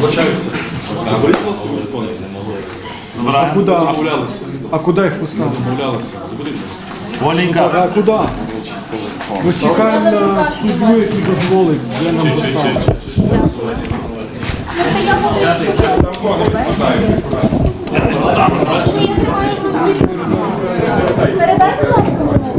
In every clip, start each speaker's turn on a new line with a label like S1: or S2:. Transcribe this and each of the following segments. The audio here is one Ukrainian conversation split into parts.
S1: Вибачаюся. Заберіть, будь ласка, телефони не
S2: куди?
S1: Домовлялися.
S2: А куди їх поставити?
S1: Домовлялися. Заберіть.
S3: Оленька,
S2: А куди? Ми чекаємо на суддю, який дозволить, де нам поставити.
S4: Передайте, ласка, мені.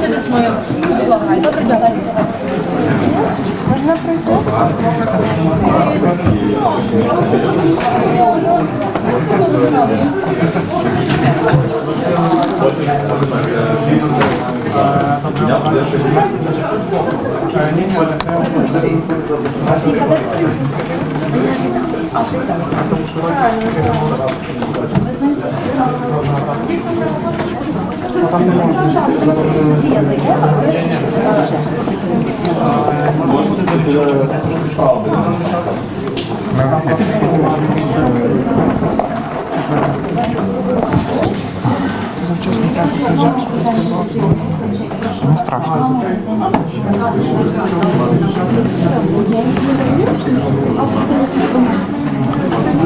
S4: Це десь моя. Будь ласка, добре, дякую. Можна пройти?
S2: Хотів, щоб загальніше. Не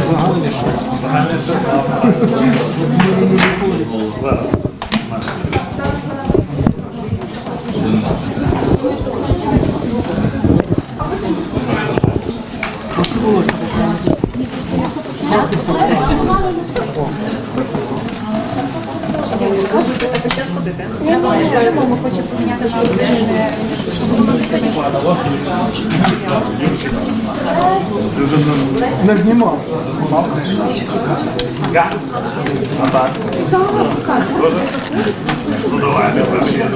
S2: загальне що? Загальне все. Зараз. Зараз. Зараз. Зараз знімав.
S3: ну давай, не перші, я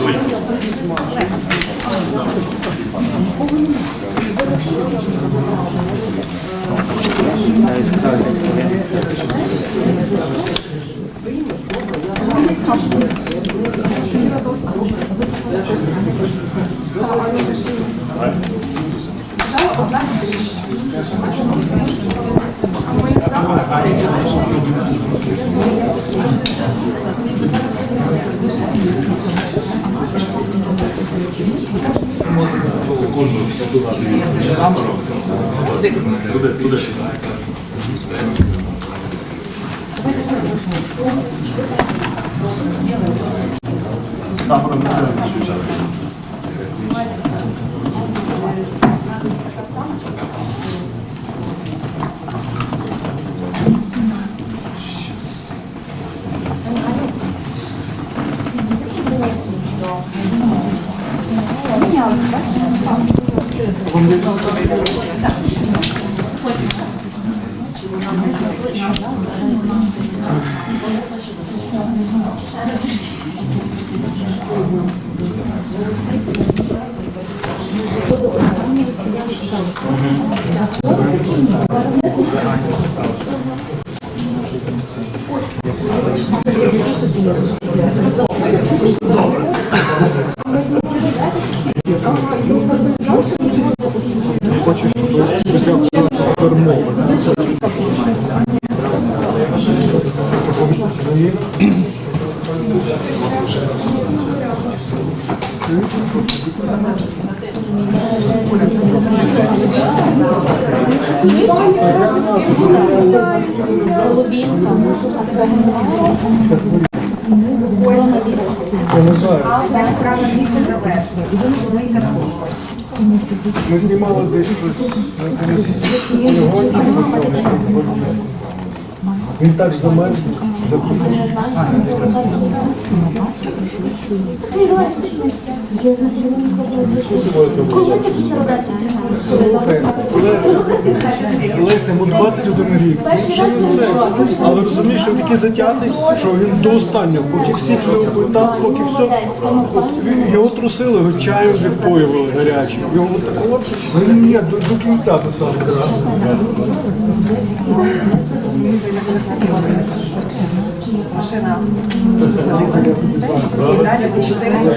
S3: Секунду, туди дивіться
S2: камеру. Туди, туди. Thank you. Tam buramızı
S5: görmüş hocam. Thank you. Щоб прийняв перемови.
S2: Ми знімали десь щось на полігончику. Він так замерз.
S6: Коли почала брати
S2: Леся, йому 21 рік.
S6: Він.
S2: Але розумієш, він такий затятий, що він до останнього, поки всі так, поки все. Його трусили, його чаю відпоювали гарячим. Його такого, він ні, до, до кінця писав.
S5: Машина. І далі до 400.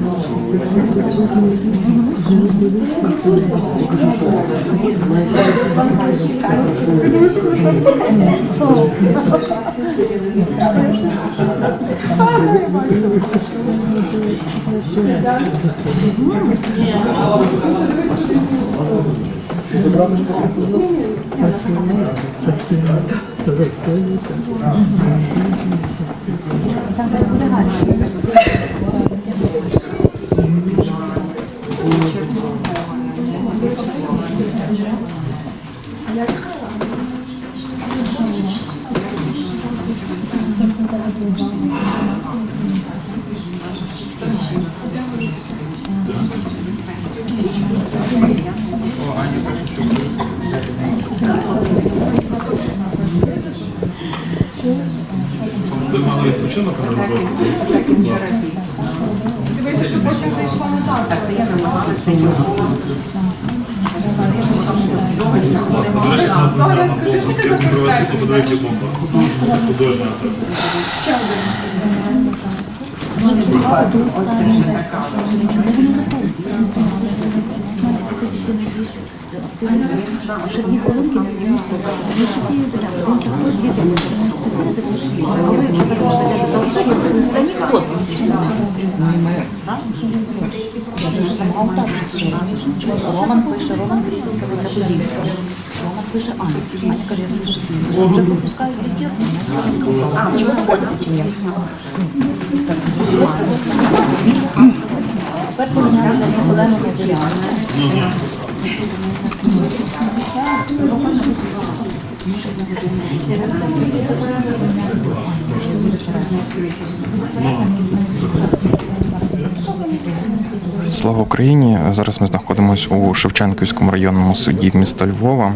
S5: Там буде гарно. Фермера.
S7: Ви мали потім зайшла назад.
S5: Так, це я намагалася його.
S7: Речі, нас не провести подивити бомба. Художня асоціація.
S5: Оце ще така.
S1: Роман пише, Роман Подільська. Роман пише Аня. Аня каже, я дуже. Вже пропускаю відділ. А, чого заходить? Тепер поміняли на Олену Медіану.
S8: Слава Україні! Зараз ми знаходимося у Шевченківському районному суді міста Львова.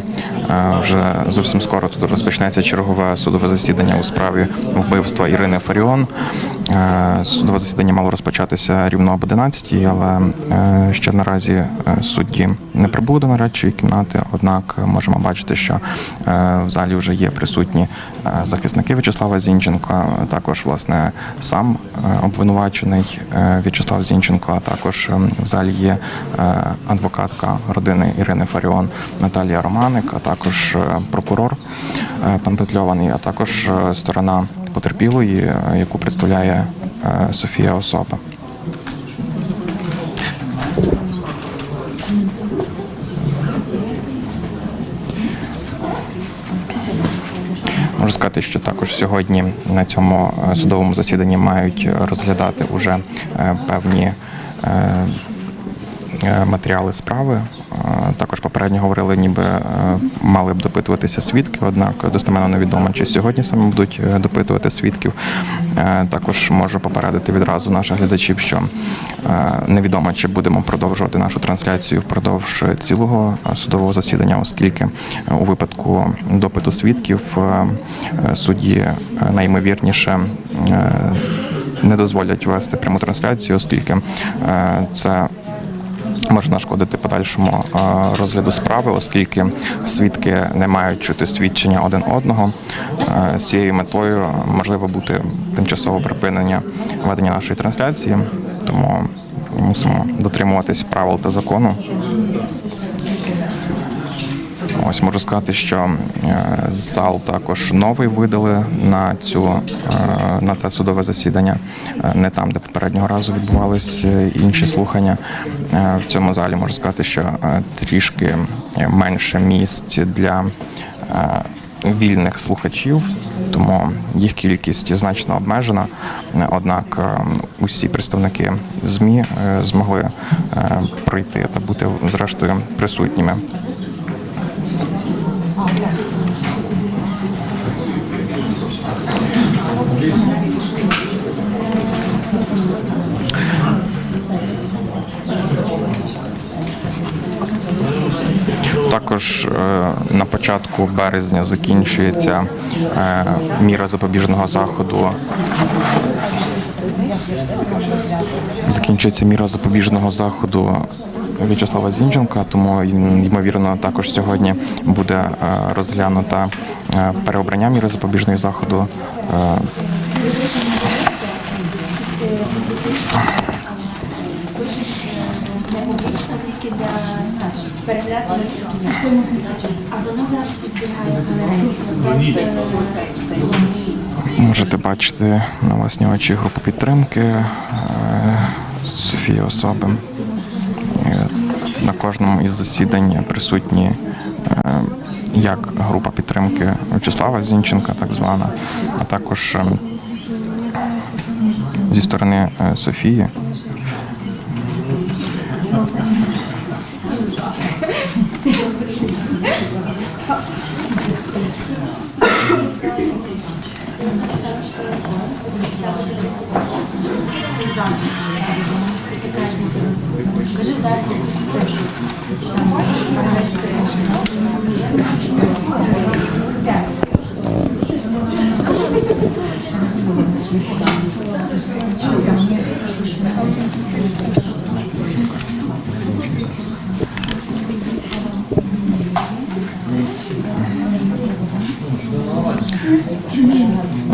S8: Е, Вже зовсім скоро тут розпочнеться чергове судове засідання у справі вбивства Ірини Фаріон. Е, Судове засідання мало розпочатися рівно об 11, але е, ще наразі судді не прибули до кімнати. Однак можемо бачити, що е, в залі вже є присутні е, захисники В'ячеслава Зінченка, також власне сам е, обвинувачений В'ячеслав Зінченко, а також е, в залі є адвокатка родини Ірини Фаріон Наталія Романик, а також прокурор пан Петльований, а також сторона потерпілої, яку представляє Софія Особа. Можу сказати, що також сьогодні на цьому е, судовому засіданні мають розглядати уже е, певні е, е, матеріали справи. Е, Також попередньо говорили, ніби е, мали б допитуватися свідки, однак достеменно невідомо, чи сьогодні саме будуть е, допитувати свідків. Е, Також можу попередити відразу наших глядачів, що е, невідомо, чи будемо продовжувати нашу трансляцію впродовж цілого е, судового засідання, оскільки у випадку допиту свідків судді е, найімовірніше. е, Не дозволять вести пряму трансляцію, оскільки це може нашкодити подальшому е, розгляду справи, оскільки свідки не мають чути свідчення один одного. Е, З цією метою можливо бути тимчасове припинення ведення нашої трансляції, тому мусимо дотримуватись правил та закону. Ось можу сказати, що е, зал також новий видали на цю е, на це судове засідання, Е, не там, де попереднього разу відбувалися інші слухання. В цьому залі можу сказати, що трішки менше місць для вільних слухачів, тому їх кількість значно обмежена. Однак усі представники ЗМІ змогли прийти та бути зрештою присутніми. Також е, на початку березня закінчується е, міра запобіжного заходу. Закінчується міра запобіжного заходу В'ячеслава Зінченка, тому ймовірно також сьогодні буде е, розглянута переобрання міри запобіжного заходу. Е,
S6: Публічно тільки для А воно завжди.
S8: Можете бачити на власні очі групу підтримки е, Софії Особи. На кожному із засідань присутні е, як група підтримки В'ячеслава Зінченка, так звана, а також е, зі сторони е, Софії.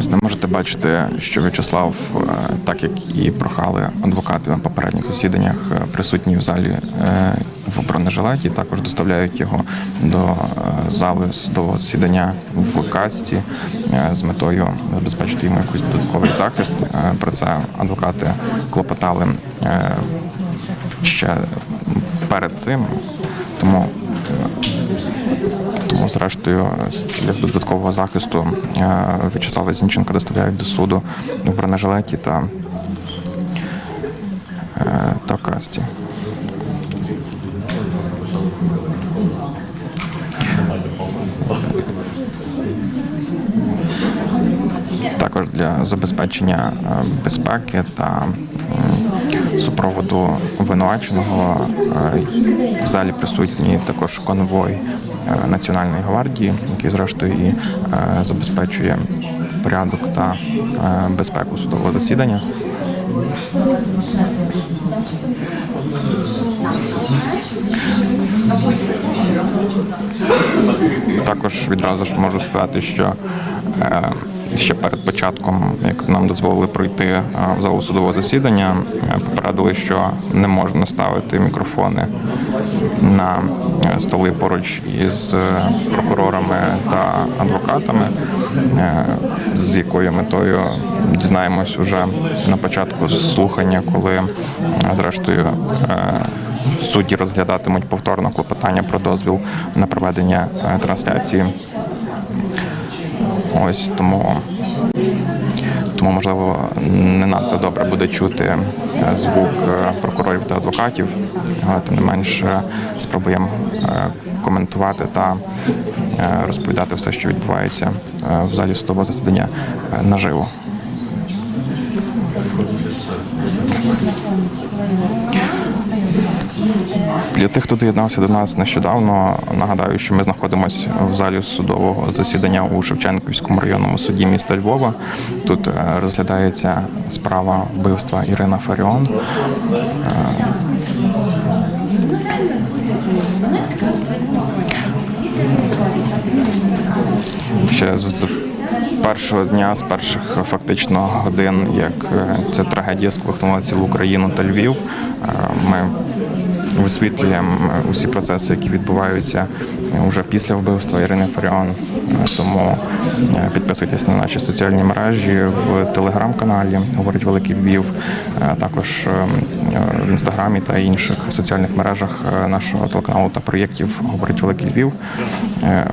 S8: Власне, можете бачити, що В'ячеслав, е, так як і прохали адвокати на попередніх засіданнях, е, присутній в залі е, в бронежилеті, також доставляють його до зали судового засідання в касті з метою забезпечити йому якийсь додатковий захист. Про це адвокати клопотали ще перед цим, тому тому, зрештою, для додаткового захисту е, В'ячеслава Зінченка доставляють до суду в бронежилеті та, е, та касті. Також для забезпечення е, безпеки та супроводу обвинуваченого в залі присутній також конвой Національної гвардії, який зрештою і е, забезпечує порядок та е, безпеку судового засідання. Також відразу ж можу сказати, що е, ще перед початком, як нам дозволили пройти е, в залу судового засідання, е, попередили, що не можна ставити мікрофони на е, столи поруч із е, прокурорами та адвокатами, е, з якою метою дізнаємось уже на початку слухання, коли зрештою судді розглядатимуть повторно клопотання про дозвіл на проведення трансляції. Ось тому, тому можливо не надто добре буде чути е, звук е, прокурорів та адвокатів. Але тим не менш е, спробуємо е, коментувати та розповідати все, що відбувається в залі судового засідання наживо. Для тих, хто доєднався до нас нещодавно, нагадаю, що ми знаходимося в залі судового засідання у Шевченківському районному суді міста Львова. Тут е, розглядається справа вбивства Ірина Фаріон. Ще з першого дня, з перших фактично годин, як е, ця трагедія сколихнула цілу Україну та Львів, е, ми висвітлюємо усі процеси, які відбуваються вже після вбивства Ірини Фаріон. Е, Тому е, підписуйтесь на наші соціальні мережі в телеграм-каналі Говорить Великий Львів, е, також е, в інстаграмі та інших соціальних мережах е, нашого телеканалу та проєктів Говорить Великий Львів. Е,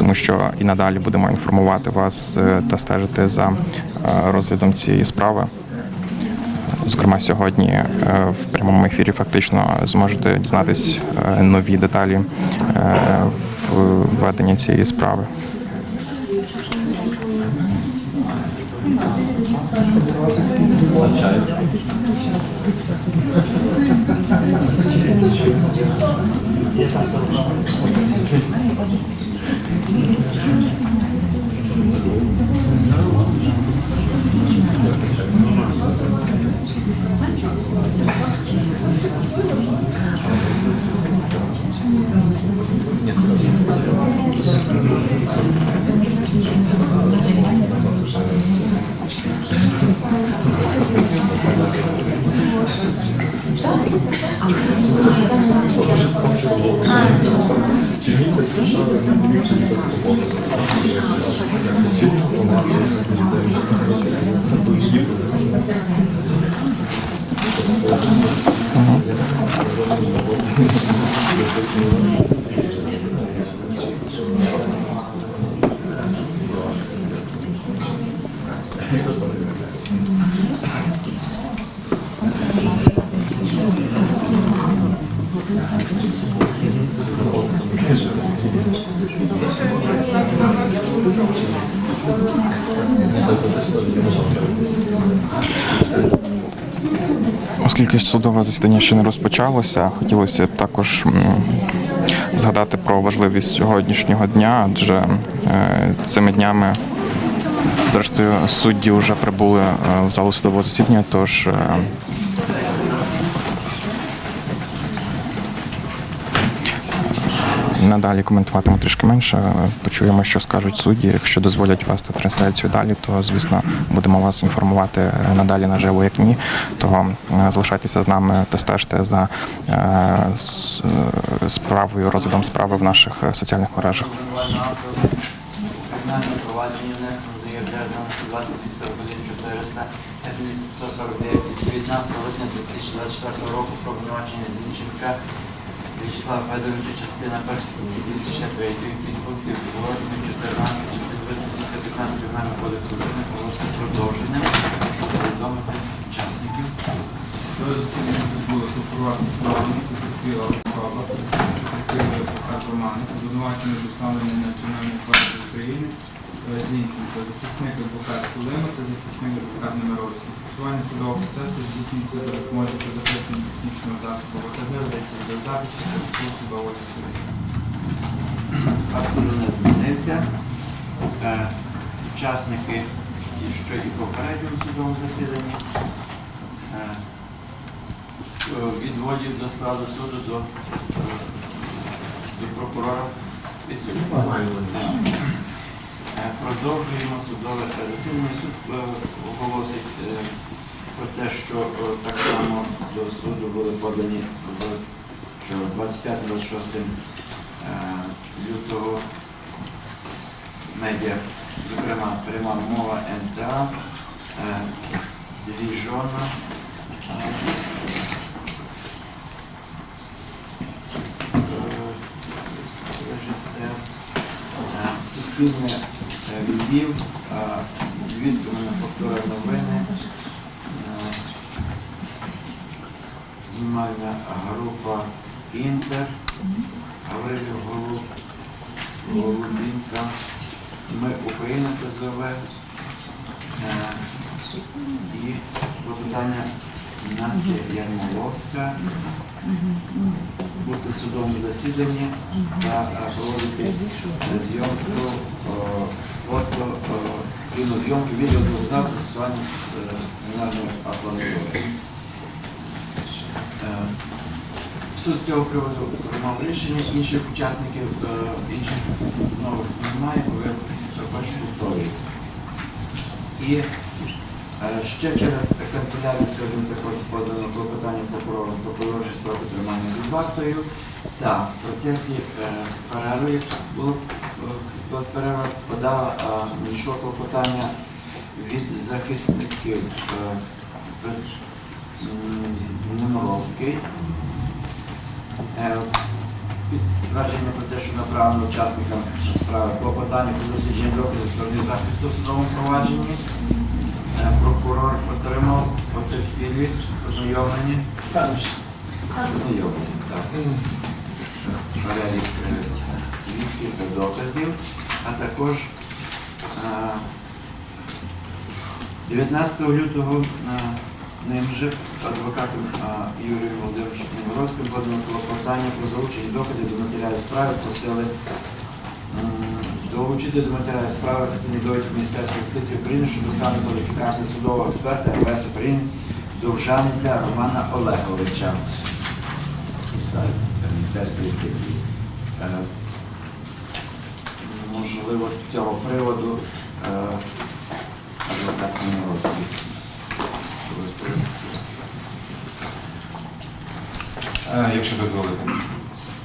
S8: тому що і надалі будемо інформувати вас е, та стежити за е, розглядом цієї справи. Зокрема, сьогодні е, в прямому ефірі фактично зможете дізнатись е, нові деталі введення в веденні цієї справи. Оскільки судове засідання ще не розпочалося, хотілося б також згадати про важливість сьогоднішнього дня, адже е, цими днями, зрештою, судді вже прибули е, в залу судового засідання, тож е, Надалі коментуватиму трішки менше. Почуємо, що скажуть судді. Якщо дозволять вести трансляцію далі, то звісно будемо вас інформувати надалі наживо, як ні. То е, залишайтеся з нами та стежте за е, е, справою, розглядом справи в наших е, соціальних мережах.
S9: 2841 400 749 від 19 липня 2024 року. Про обвинувачення Зінченка Вячеслава Федоровича, частина 1 статті 263 підпунктів 8, 14, частини 215 Кримінального кодексу України оголошено продовженням, щоб повідомити учасників.
S3: Засідання справи, потерпіла особа, представник адвокат Романов, обвинувачений з установлення Національної гвардії України, Зінченко, захисник адвокат Кулима та захисник адвокат Немировський. Фіксування судового процесу здійснюється за допомогою позаписаного технічного засобу ВКЗ, ведеться відеозапису протоколу судового засідання.
S9: Склад суду не змінився. Е, Учасники, і що і в попередньому судовому засіданні, е, відводів до складу суду до, е, до прокурора відсутні. Продовжуємо судове засідання. Суд е, оголосить е, про те, що е, так само до суду були подані в 25-26 е, лютого медіа, зокрема, пряма мова НТА, дві жона. Суспільне Львів, е, звістками на новини. Е, Знімальна група Інтер, Гаврилів Голуб, Голубінка, Ми Україна ТЗВ. Е, І питання Настя Ярмоловська бути в судовому засіданні та проводити зйомку фото, кінозйомки, відеозйомку застосування е, сценарної апаратури. Е, Суд з цього приводу приймав рішення, інших учасників, е, інших нових немає, бо я також повторююся. Е, ще через канцелярію сьогодні також подано клопотання прокурором про продовження строку тримання під вартою. Та в процесі е, перерви, як було е, перерва, подала е, надійшло клопотання від захисників е. Е, Підтвердження про те, що направлено учасникам справи клопотання про дослідження доказів сторони захисту в судовому провадженні. Е, Прокурор отримав потерпілі, ознайомлені. Ознайомлені, так. Перелік е, свідків та доказів, а також е, 19 лютого е, ним же адвокатом е, Юрієм Володимировичем Немировським подано клопотання про залучення доказів до матеріалів справи, просили долучити до матеріалів справи офіційні довідки Міністерства юстиції України щодо стану кваліфікації судового експерта МВС України Довжаниця Романа Олеговича із сайту Міністерства юстиції. Е, Можливо, з цього приводу е, адвокат Немировський висловиться.
S10: Е, Якщо дозволите.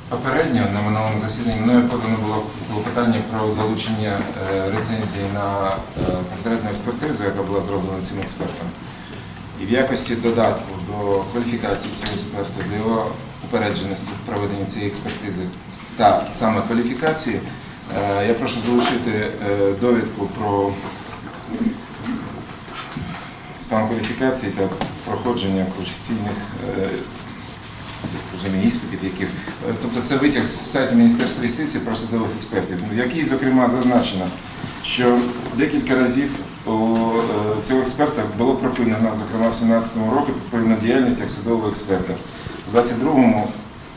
S10: Попередньо на минулому засіданні мною подано було клопотання про залучення е, рецензії на е, портретну експертизу, яка була зроблена цим експертом. І в якості додатку до кваліфікації цього експерта, до його упередженості в проведенні цієї експертизи та саме кваліфікації, е, я прошу залучити е, довідку про стан кваліфікації та проходження кваліфікаційних е, розумію, іспитів, яких. е, Тобто це витяг з сайту Міністерства юстиції про судових експертів, в якій, зокрема, зазначено, що декілька разів у е, цього експерта було припинено, зокрема в 17-му році, припинена діяльність як судового експерта. У 22-му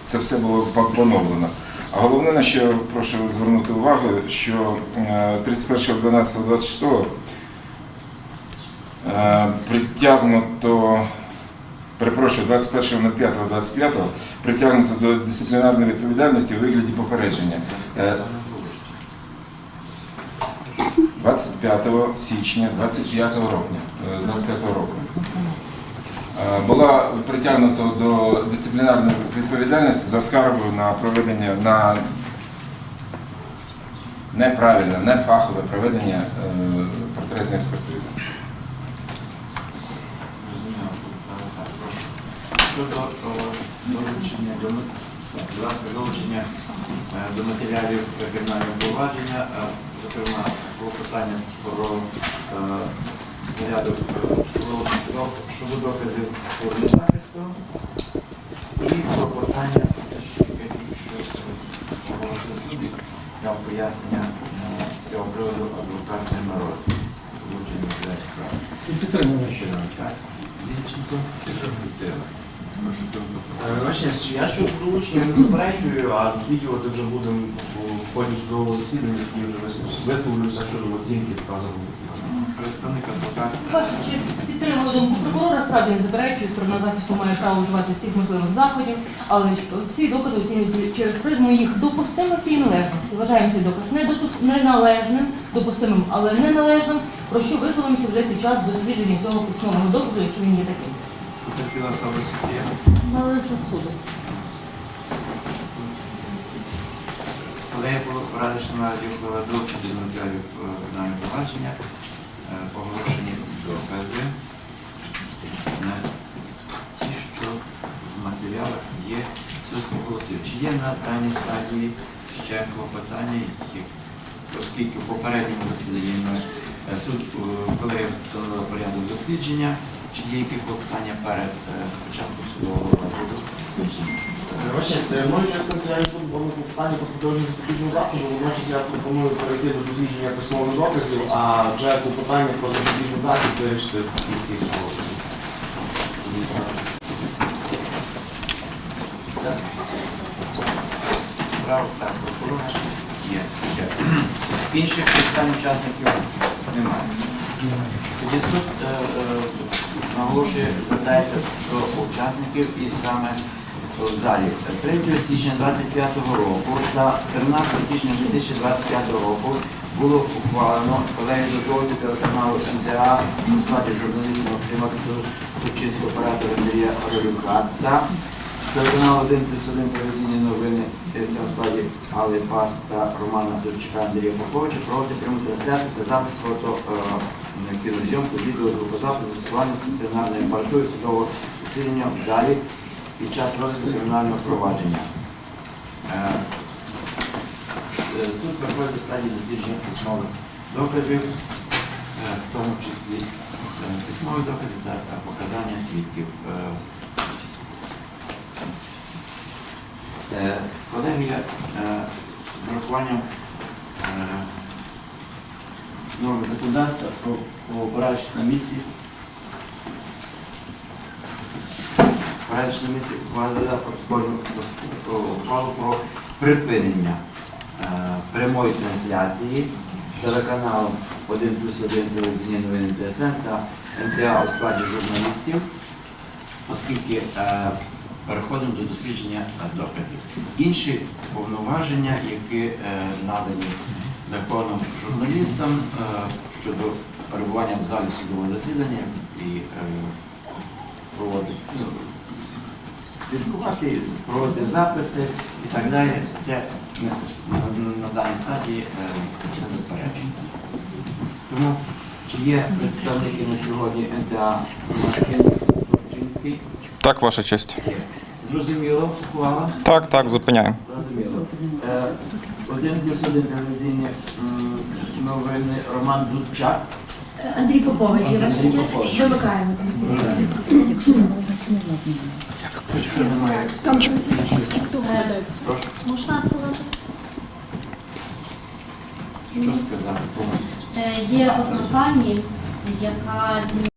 S10: це все було поновлено. А головне, на що я прошу звернути увагу, що е, 31.12.26 е, притягнуто перепрошую, 21.05.25 притягнуто до дисциплінарної відповідальності у вигляді попередження. Е, 25 січня 25 року, е, 25 року. Е, Була притягнуто до дисциплінарної відповідальності за скаргою на проведення на неправильне, нефахове проведення е, портретної експертизи.
S9: Зрозуміло, підстава, так, прошу. Щодо долучення до будь ласка, долучення е, до матеріалів кримінального провадження, е, зокрема, клопотання про е, порядок про- щодо доказів сторони захисту і ж яке що оголосив суд, дав пояснення з цього приводу адвокат Немороз. Долучення матеріалів справи.
S2: Підтримуємо.
S9: Зінченко?
S7: Власне, я щодо долучення не заперечую, а досліджувати вже будемо у ході судового засідання, і вже вис- висловлюся щодо оцінки вказаного.
S9: Представник адвоката.
S4: Ваша честь, підтримую думку прокурора, справді не заперечую, сторона захисту має право вживати всіх можливих заходів, але всі докази оцінюються через призму їх допустимості і належності. Вважаємо цей доказ неналежним, допустимим, але неналежним, про що висловимося вже під час дослідження цього письмового доказу, якщо він є таким.
S9: Потерпіла особа Софія.
S4: Суду.
S9: Але я було радиш на впливає долучити до матеріалів е, кримінального провадження, е, оголошені докази, на ті, що в матеріалах є суд оголосив. Чи є на даній стадії ще клопотання, оскільки в попередньому засіданні Е, Суд е, колеги встановили порядок дослідження. Чи є якісь клопотання перед е, початком судового
S7: честь, мною через канцелярію суду було питання про продовження запобіжного заходу, водночас я пропоную перейти до дослідження письмових доказів, а вже клопотання про запобіжний захід вирішити в кінці судового
S9: Право так, прокурор є. Інших питань учасників немає. Тоді суд е, е, наголошує, звертається до учасників і саме в залі. 3 січня 25 року та 13 січня 2025 року було ухвалено колеги дозволити телеканалу НТА у складі журналістів Максима Кучинського оператора Андрія Горолюка та телеканал 1 плюс 1 телевізійні новини ТСМ складі Алли Пас та Романа Дурчика Андрія Поповича проводити пряму трансляцію та запис фото е, кінозйомку, відео, звукозапис застосування стаціонарної апаратури судового засідання в залі під час розгляду кримінального провадження. Е, е, Суд проходить до стадії дослідження письмових доказів, е, в тому числі письмові докази та показання свідків. Колегія з урахуванням е, норм законодавства, опираючись на місці, опираючись на місці, ухвалила протокольну ухвалу про припинення е, прямої трансляції телеканалу 1 плюс 1 телевізійні новини ТСН та НТА у складі журналістів оскільки е, переходимо до дослідження е, доказів. Інші повноваження, які надані законом журналістам е, щодо перебування в залі судового засідання і е, проводити, ну, слідкувати, проводити записи і так далі, це на, даній стадії не заперечується. Тому чи є представники на сьогодні НТА Турчинський?
S8: Так, ваша честь.
S9: Зрозуміло, ухвала?
S8: Так, так, зупиняємо.
S9: Зрозуміло. Е, Один плюс один телевізійні м, новини Роман Дудчак.
S6: Андрій Попович, я ваша
S9: Андрій
S6: честь,
S9: Попович.
S6: вимикаємо.
S1: Якщо не визначено,
S9: Немає.
S6: Е,
S9: Прошу,
S6: Можна сказати?
S9: що сказати?
S6: Е, Є одна пані, яка змінила